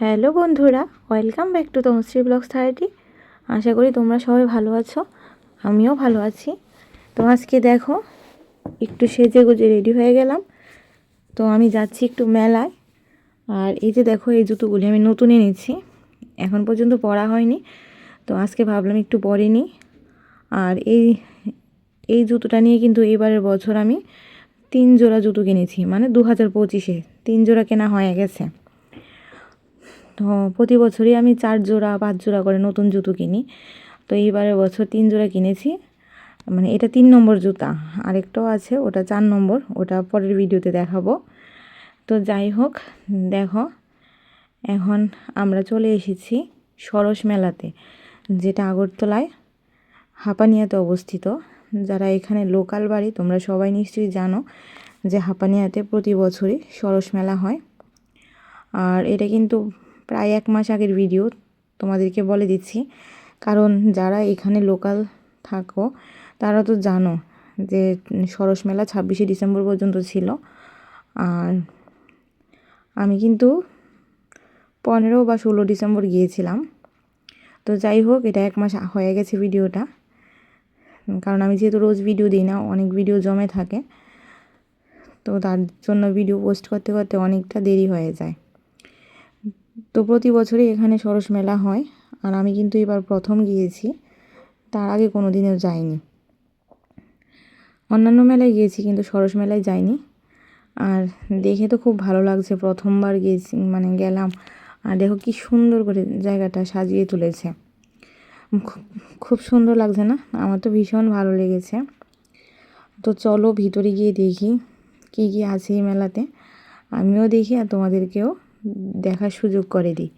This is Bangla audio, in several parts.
হ্যালো বন্ধুরা welcome back to Tamoshree blogs thirty আশা করি তোমরা সবাই ভালো আছো, আমিও ভালো আছি। তো আজকে দেখো, একটু সেজে গুজে রেডি হয়ে গেলাম। তো আমি যাচ্ছি একটু মেলায়। আর এই যে দেখো, এই জুতোগুলি আমি নতুন এনেছি, এখন পর্যন্ত পরা হয়নি। তো আজকে ভাবলাম একটু পরে নিই আর এই এই জুতোটা নিয়ে কিন্তু এবারের বছর আমি তিন জোড়া জুতো কিনেছি মানে দু হাজার পঁচিশে তিন জোড়া কেনা হয়ে গেছে। তো প্রতি বছরই আমি চার জোড়া, পাঁচ জোড়া করে নতুন জুতো কিনি। তো এইবারের বছর তিন জোড়া কিনেছি। মানে এটা তিন নম্বর জুতা। আরেকটাও আছে, ওটা চার নম্বর, ওটা পরের ভিডিওতে দেখাবো। তো যাই হোক, দেখো, এখন আমরা চলে এসেছি সরস মেলাতে, যেটা আগরতলায় হাপানিয়াতে অবস্থিত। যারা এখানে লোকাল বাড়ি, তোমরা সবাই নিশ্চয়ই জানো যে হাপানিয়াতে প্রতি বছরই সরস মেলা হয়। আর এটা কিন্তু প্রায় এক মাস আগের ভিডিও তোমাদেরকে বলে দিচ্ছি। কারণ যারা এখানে লোকাল থাকো, তারা তো জানো যে সরস মেলা ছাব্বিশে ডিসেম্বর পর্যন্ত ছিল। আর আমি কিন্তু পনেরো বা ষোলো ডিসেম্বর গিয়েছিলাম। তো যাই হোক, এটা এক মাস হয়ে গেছে ভিডিওটা কারণ আমি যেহেতু রোজ ভিডিও দিই না, অনেক ভিডিও জমে থাকে। তো তার জন্য ভিডিও পোস্ট করতে করতে অনেকটা দেরি হয়ে যায়। তো প্রতি বছরই এখানে সরস মেলা হয়, আর আমি কিন্তু এবার প্রথম গিয়েছি, তার আগে কোনো দিনও যাইনি। অন্যান্য মেলায় গিয়েছি কিন্তু সরস মেলায় যাইনি, আর দেখে তো খুব ভালো লাগছে, প্রথমবার গিয়েছি মানে গেলাম, আর দেখো কি সুন্দর করে জায়গাটা সাজিয়ে তুলেছে। খুব সুন্দর লাগছে না? আমার তো ভীষণ ভালো লেগেছে। তো চলো ভিতরে গিয়ে দেখি কী কী আছে এই মেলাতে, আমিও দেখি আর তোমাদেরকেও দেখার সুযোগ করে দিই।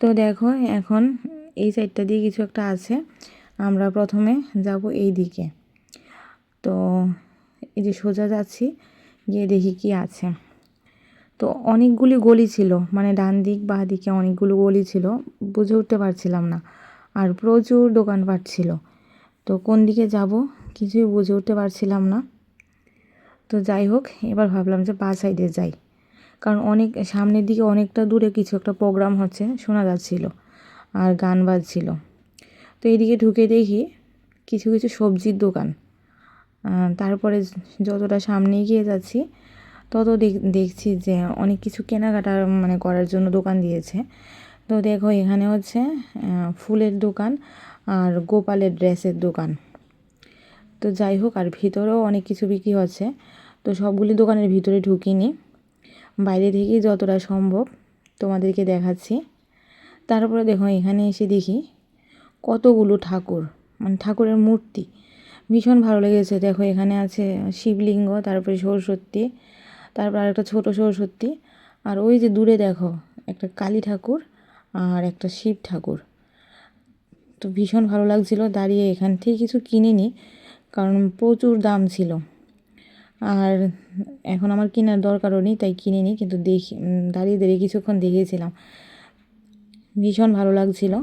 তো দেখো, এখন এই সাইডটা দিয়ে কিছু একটা আছে। আমরা প্রথমে যাব এই দিকে। তো এই যে সোজা যাচ্ছি, গিয়ে দেখি কি আছে। তো অনেকগুলি গলি ছিল মানে ডান দিক, বা দিকে অনেকগুলো গলি ছিল, বুঝে উঠতে পারছিলাম না। আর প্রচুর দোকানপাট ছিল। তো কোন দিকে যাব কিছুই বুঝে উঠতে পারছিলাম না। তো যাই হোক, এবার ভাবলাম যে বা সাইডে যাই। কারণ অনেক, সামনের দিকে অনেকটা দূরে কিছু একটা প্রোগ্রাম হচ্ছে, শোনা যাচ্ছিল আর গান বাজছিল। তো এইদিকে ঢুকে দেখি কিছু কিছু সবজির দোকান। তারপরে যতটা সামনে এগিয়ে যাচ্ছি, তত দেখছি যে অনেক কিছু কেনাকাটা মানে করার জন্য দোকান দিয়েছে। তো দেখো এখানে হচ্ছে ফুলের দোকান আর গোপালের ড্রেসের দোকান। তো যাই হোক, আর ভিতরেও অনেক কিছু বিক্রি হচ্ছে। তো সবগুলি দোকানের ভিতরে ঢুকিনি। বাইরে থেকেই যতটা সম্ভব তোমাদেরকে দেখাচ্ছি। তারপরে দেখো, এখানে এসে দেখি কতগুলো ঠাকুর মানে ঠাকুরের মূর্তি। ভীষণ ভালো লেগেছে। দেখো, এখানে আছে শিবলিঙ্গ, তারপরে সরস্বতী, তারপর আরেকটা ছোটো সরস্বতী। আর ওই যে দূরে দেখো, একটা কালী ঠাকুর আর একটা শিব ঠাকুর। তো ভীষণ ভালো লাগছিল। দাঁড়িয়ে এখান থেকে কিছু কিনিনি, কারণ প্রচুর দাম ছিল। আর এখন আমার কেনার দরকারও নেই, তাই কিনে নিই। কিন্তু দেখি দাঁড়িয়ে দাঁড়িয়ে কিছুক্ষণ দেখেছিলাম। ভীষণ ভালো লাগছিল।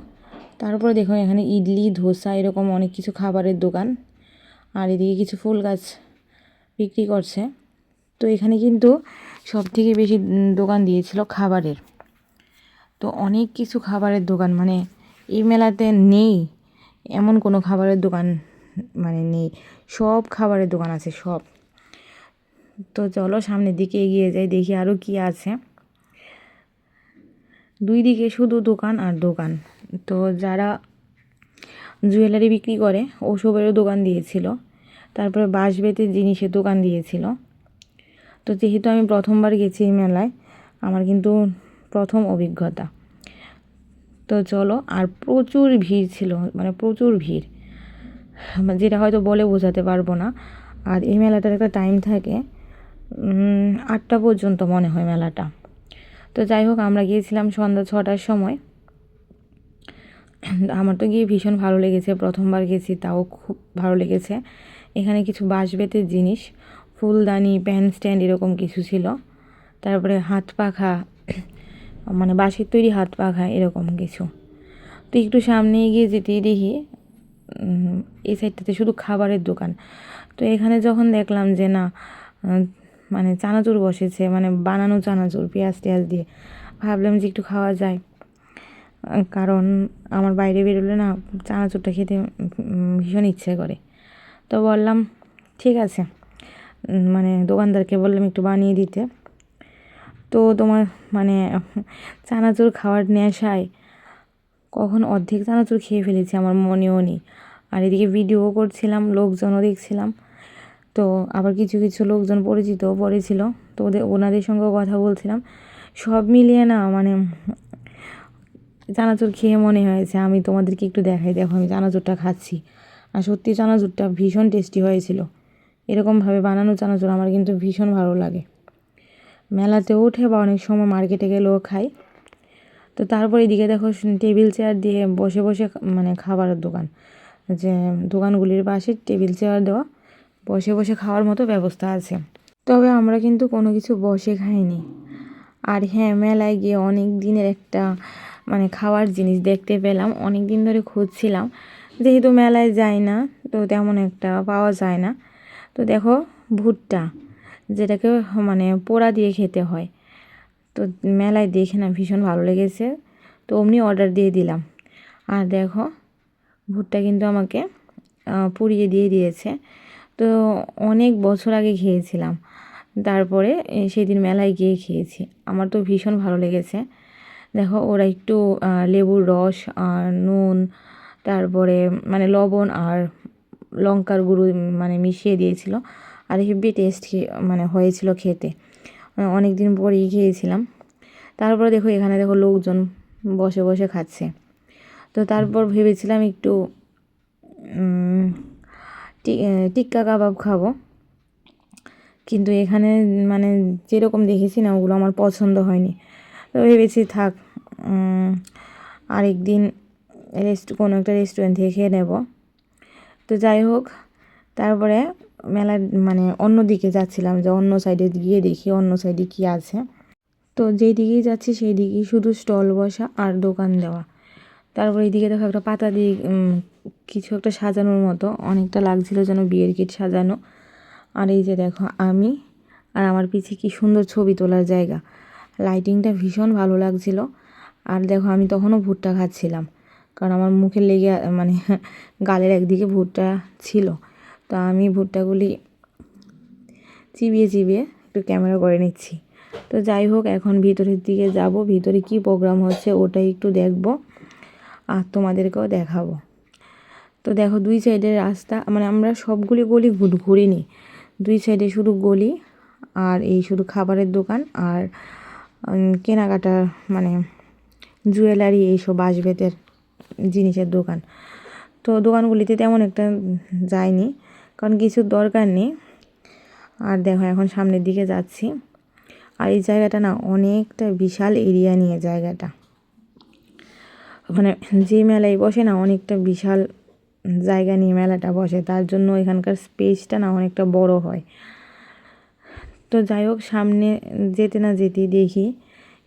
তারপরে দেখো, এখানে ইডলি, ধোসা, এরকম অনেক কিছু খাবারের দোকান। আর এদিকে কিছু ফুল গাছ বিক্রি করছে। তো এখানে কিন্তু সব থেকে বেশি দোকান দিয়েছিল খাবারের। তো অনেক কিছু খাবারের দোকান মানে এই মেলাতে নেই, এমন কোনো খাবারের দোকান মানে নেই। সব খাবারের দোকান আছে, সব। তো চলো সামনের দিকে এগিয়ে যাই, দেখি আরও কি আছে। দুই দিকে শুধু দোকান আর দোকান। তো যারা জুয়েলারি বিক্রি করে, ওসবেরও দোকান দিয়েছিল। তারপরে বাঁশ বাঁশবেতের জিনিসের দোকান দিয়েছিল। তো যেহেতু আমি প্রথমবার গেছি এই মেলায়, আমার কিন্তু প্রথম অভিজ্ঞতা। তো চলো, আর প্রচুর ভিড় ছিল মানে প্রচুর ভিড়। যেটা হয়তো বলে বোঝাতে পারব না। আর এই মেলাটার একটা টাইম থাকে আটটা পর্যন্ত মনে হয় মেলাটা। তো যাই হোক, আমরা গিয়েছিলাম সন্ধ্যা ছটার সময়। আমার তো গিয়ে ভীষণ ভালো লেগেছে, প্রথমবার গেছি, তাও খুব ভালো লেগেছে। এখানে কিছু বাঁশ বেতের জিনিস, ফুলদানি প্যান স্ট্যান্ড এরকম কিছু ছিল। তারপরে হাত পাখা মানে বাঁশের তৈরি হাত পাখা এরকম কিছু। তো একটু সামনে এগিয়ে যেতেই দেখি এই সাইডটাতে শুধু খাবারের দোকান। তো এখানে যখন দেখলাম যে না মানে চানাচুর বসেছে মানে বানানো চানাচুর, পেঁয়াজ টেয়াজ দিয়ে। ভাবলাম যে একটু খাওয়া যায়। কারণ আমার বাইরে বেরোলে না চানাচুরটা খেতে ভীষণ ইচ্ছে করে। তো বললাম, ঠিক আছে। মানে দোকানদারকে বললাম একটু বানিয়ে দিতে। তো তোমার মানে চানাচুর খাওয়ার নেশায় কখন অর্ধেক চানাচুর খেয়ে ফেলেছি আমার মনেও নেই। আর এদিকে ভিডিও করছিলাম, লোকজনও দেখছিলাম। তো আবার কিছু কিছু লোকজন পরিচিতও পড়েছিল। তো ওদের, ওনাদের সঙ্গেও কথা বলছিলাম। সব মিলিয়ে না মানে চানাচুর খেয়ে মনে হয়েছে। আমি তোমাদেরকে একটু দেখাই। দেখো, আমি চানাচুরটা খাচ্ছি। আর সত্যি চানাচুরটা ভীষণ টেস্টি হয়েছিল। এরকমভাবে বানানো চানাচুর আমার কিন্তু ভীষণ ভালো লাগে। মেলাতে উঠে বা অনেক সময় মার্কেটে গেলেও খাই। তো তারপর এদিকে দেখো, টেবিল চেয়ার দিয়ে বসে বসে মানে খাবারের দোকান। যে দোকানগুলির পাশে টেবিল চেয়ার দেওয়া। বসে বসে খাওয়ার মতো ব্যবস্থা আছে। তবে আমরা কিন্তু কোনো কিছু বসে খাইনি। আর হ্যাঁ মেলায় গিয়ে অনেক দিনের একটা মানে খাওয়ার জিনিস দেখতে পেলাম। অনেক দিন ধরে খুঁজছিলাম। যেহেতু মেলায় যাই না, তো তেমন একটা পাওয়া যায় না। তো দেখো, ভুট্টা, যেটাকে মানে পোড়া দিয়ে খেতে হয়। তো মেলায় দেখে না, ভীষণ ভালো লেগেছে। তো অমনি অর্ডার দিয়ে দিলাম। আর দেখো, ভুট্টা কিন্তু আমাকে পুড়িয়ে দিয়ে দিয়েছে। তো অনেক বছর আগে খেয়েছিলাম। তারপরে সেদিন মেলায় গিয়ে খেয়েছি। আমার তো ভীষণ ভালো লেগেছে। দেখো, ওরা একটু লেবুর রস আর নুন, তারপরে মানে লবণ আর লঙ্কার গুঁড়ো মানে মিশিয়ে দিয়েছিল। আর হেভি টেস্ট মানে হয়েছিল খেতে। অনেক দিন পরেই খেয়েছিলাম। তারপরে দেখো, এখানে দেখো লোকজন বসে বসে খাচ্ছে। তো তারপর ভেবেছিলাম একটু টিক্কা কাবাব খাব। কিন্তু এখানে মানে যেরকম দেখেছি না ওগুলো আমার পছন্দ হয়নি। তো ভেবেছি থাক উম, আরেকদিন রেস্ট কোনো একটা রেস্টুরেন্ট থেকে খেয়ে নেব। তো যাই হোক তারপরে মেলার মানে অন্য দিকে যাচ্ছিলাম যে অন্য সাইডে গিয়ে দেখি অন্য সাইডে কী আছে। তো যেই দিকেই যাচ্ছি সেই দিকেই শুধু স্টল বসা আর দোকান দেওয়া। তারপর এইদিকে দেখো একটা পাতা দিয়ে কিছু একটা সাজানোর মতো, অনেকটা লাগছিল যেন বিয়ের কিট সাজানো। আর এই যে দেখো আমি আর আমার পিছে কি সুন্দর ছবি তোলার জায়গা। লাইটিংটা ভীষণ ভালো লাগছিল। আর দেখো আমি তখনও ভুট্টা খাচ্ছিলাম। কারণ আমার মুখে লেগে মানে গালের একদিকে ভুট্টা ছিল। তো আমি ভুট্টাগুলি চিবিয়ে চিবিয়ে একটু ক্যামেরা করে নিচ্ছি। তো যাই হোক, এখন ভিতরের দিকে যাব। ভিতরে কি প্রোগ্রাম হচ্ছে ওটাই একটু দেখব। আর তোমাদেরকেও দেখাবো। তো দেখো দুই সাইডের রাস্তা মানে আমরা সবগুলি গলি ঘুরিনি। দুই সাইডে শুধু গলি আর এই শুধু খাবারের দোকান আর কেনাকাটা মানে জুয়েলারি এইসব বাঁশবেতের জিনিসের দোকান। তো দোকানগুলিতে তেমন একটা যায়নি কারণ কিছুর দরকার নেই। আর দেখো এখন সামনের দিকে যাচ্ছি। আর এই জায়গাটা না অনেকটা বিশাল এরিয়া নিয়ে জায়গাটা। মানে যে মেলায় বসে না অনেকটা বিশাল জায়গা নিয়ে মেলাটা বসে, তার জন্য এখানকার স্পেসটা না অনেকটা বড় হয়। তো যাই হোক, সামনে যেতে না যেতেই দেখি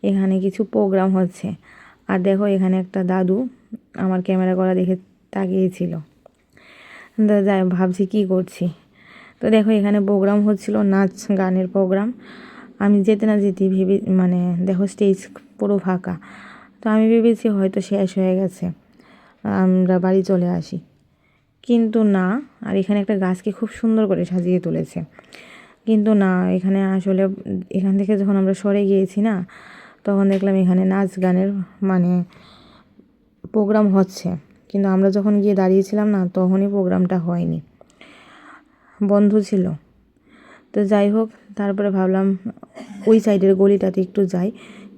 এখানে কিছু প্রোগ্রাম হচ্ছে। আর দেখো এখানে একটা দাদু আমার ক্যামেরা করা দেখে তাকিয়েছিল। তো যাই ভাবছি কী করছি। তো দেখো এখানে প্রোগ্রাম হচ্ছিল, নাচ গানের প্রোগ্রাম আমি যেতে না যেতেই ভেবে মানে দেখো স্টেজ পুরো ফাঁকা। তো আমি ভেবেছি হয়তো শেষ হয়ে গেছে। আমরা বাড়ি চলে আসি। কিন্তু না, আর এখানে একটা গাছকে খুব সুন্দর করে সাজিয়ে তুলেছে। কিন্তু না, এখানে আসলে এখান থেকে যখন আমরা সরে গিয়েছি না, তখন দেখলাম এখানে নাচ গানের মানে প্রোগ্রাম হচ্ছে। কিন্তু আমরা যখন গিয়ে দাঁড়িয়েছিলাম না, তখনই প্রোগ্রামটা হয়নি। বন্ধ ছিল। তো যাই হোক, তারপরে ভাবলাম ওই সাইডের গলিটাতে একটু যাই।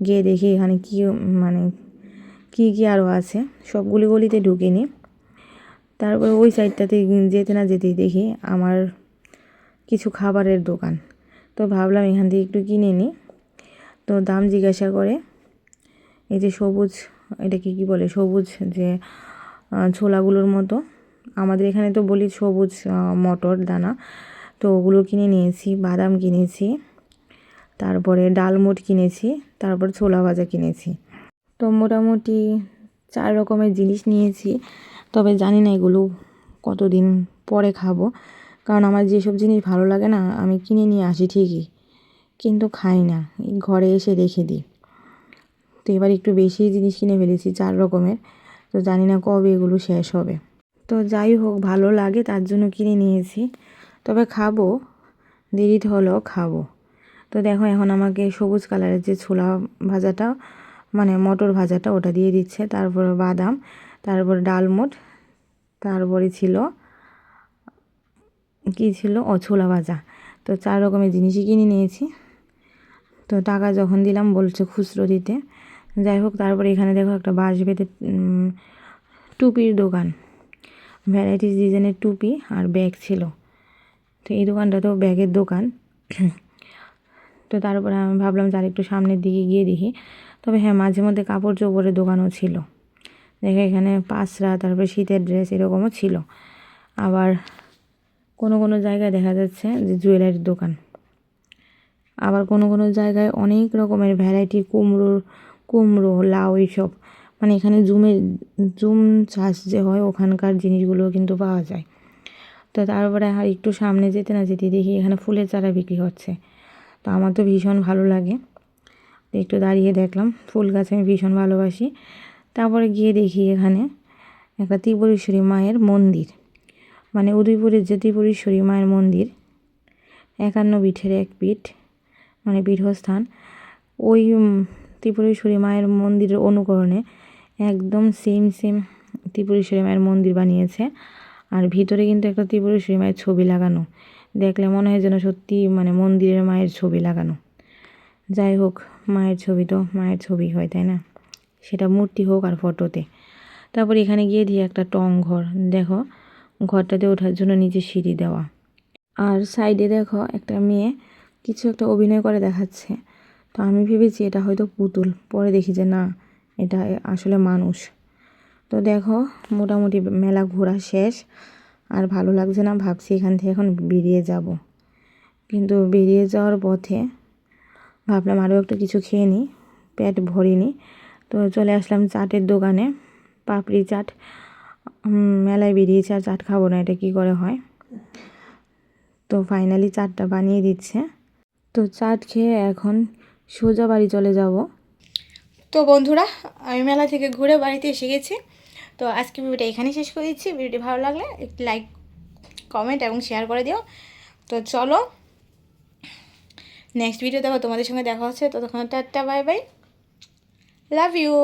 গিয়ে দেখি এখানে কী মানে কী কী আরও আছে। সবগুলি গলিতে ঢুকিনি। তারপরে ওই সাইডটাতে যেতে না যেতেই দেখি আমার কিছু খাবারের দোকান। তো ভাবলাম এখান থেকে একটু কিনে নিই তো দাম জিজ্ঞাসা করে এই যে সবুজ, এটাকে কি বলে? সবুজ যে ছোলাগুলোর মতো। আমাদের এখানে তো বলি সবুজ মটর, দানা। তো ওগুলো কিনে নিয়েছি, বাদাম কিনেছি, তারপরে ডালমুট কিনেছি, তারপর ছোলা ভাজা কিনেছি। তো মোটামুটি চার রকমের জিনিস নিয়েছি। তবে জানি না এগুলো কতদিন পরে খাব। কারণ আমার যেসব জিনিস ভালো লাগে না, আমি কিনে নিয়ে আসি ঠিকই। কিন্তু খাই না ঘরে এসে রেখে দিই। তো এবার একটু বেশি জিনিস কিনে ফেলেছি, চার রকমের। তো জানি না কবে এগুলো শেষ হবে। তো যাই হোক, ভালো লাগে, তার জন্য কিনে নিয়েছি। তবে খাব দেরিতে হলেও খাব। তো দেখো, এখন আমাকে সবুজ কালারের যে ছোলা ভাজাটা মানে মটর ভাজাটা ওটা দিয়ে দিচ্ছে। তারপরে বাদাম, তারপরে ডালমোট তারপরে ছিল, কী ছিল? ও ছোলা ভাজা। তো চার রকমের জিনিসই কিনে নিয়েছি। তো টাকা যখন দিলাম, বলছে খুচরো দিতে। যাই হোক, তারপরে এখানে দেখো একটা বাঁশ বেঁধে টুপির দোকান। ভ্যারাইটিস ডিজাইনের টুপি আর ব্যাগ ছিল। তো এই দোকানটা তো ব্যাগের দোকান। তো তারপরে আমি ভাবলাম যে একটু সামনের দিকে গিয়ে দেখি। তবে হ্যাঁ মাঝে মধ্যে কাপড় চোপড়ের দোকানও ছিল। দেখে এখানে পাঁচরা, তারপরে শীতের ড্রেস এরকমও ছিল। আবার কোনো কোনো জায়গায় দেখা যাচ্ছে যে জুয়েলারির দোকান। আবার কোনো কোনো জায়গায় অনেক রকমের ভ্যারাইটি কুমড়োর কুমড়ো, লাউ এইসব। মানে এখানে জুমের জুম চাষ যে হয়, ওখানকার জিনিসগুলো কিন্তু পাওয়া যায়। তো তারপরে আর একটু সামনে যেতে না যেতে দেখি এখানে ফুলের চারা বিক্রি হচ্ছে। তো আমার তো ভীষণ ভালো লাগে। একটু দাঁড়িয়ে দেখলাম। ফুল গাছ আমি ভীষণ ভালোবাসি। তারপরে গিয়ে দেখি এখানে একটা ত্রিপুরেশ্বরী মায়ের মন্দির। মানে উদয়পুরের যে ত্রিপুরেশ্বরী মায়ের মন্দির, একান্ন পীঠের এক পীঠ মানে পীঠস্থান, ওই ত্রিপুরেশ্বরী মায়ের মন্দিরের অনুকরণে একদম সেম সেম ত্রিপুরেশ্বরী মায়ের মন্দির বানিয়েছে। আর ভিতরে কিন্তু একটা ত্রিপুরেশ্বরী মায়ের ছবি লাগানো। দেখলে মনে হয় যেন সত্যি মানে মন্দিরের মায়ের ছবি লাগানো। যাই হোক, মায়ের ছবি তো, মায়ের ছবি হয়, তাই না? সেটা মূর্তি হোক আর ফটোতে। তারপর এখানে গিয়ে দিয়ে একটা টং ঘর। দেখো, ঘরটাতে ওঠার জন্য নিচে সিঁড়ি দেওয়া। আর সাইডে দেখো, একটা মেয়ে কিছু একটা অভিনয় করে দেখাচ্ছে। তো আমি ভেবেছি এটা হয়তো পুতুল। পরে দেখি যে না, এটা আসলে মানুষ। তো দেখো, মোটামুটি মেলা ঘোরা শেষ। আর ভালো লাগছে না, ভাবছি এখান থেকে এখন বেরিয়ে যাব। কিন্তু বেরিয়ে যাওয়ার পথে ভাবলাম আরও একটু কিছু খেয়ে নিই, পেট ভরিনি তো চলে আসলাম চাটের দোকানে, পাপড়ি চাট। মেলায় বেরিয়েছে আর চাট খাব না, এটা কী করে হয়? তো ফাইনালি চাটটা বানিয়ে দিচ্ছে। তো চাট খেয়ে এখন সোজা বাড়ি চলে যাব। তো বন্ধুরা, আমি মেলা থেকে ঘুরে বাড়িতে এসে গেছি। তো আজকে ভিডিওটা এখানেই শেষ করে দিচ্ছি। ভিডিওটি ভালো লাগলে একটু লাইক কমেন্ট এবং শেয়ার করে দিও। তো চলো নেক্সট ভিডিও দেখো তোমাদের সঙ্গে দেখা হচ্ছে ততক্ষণ tata bye bye love you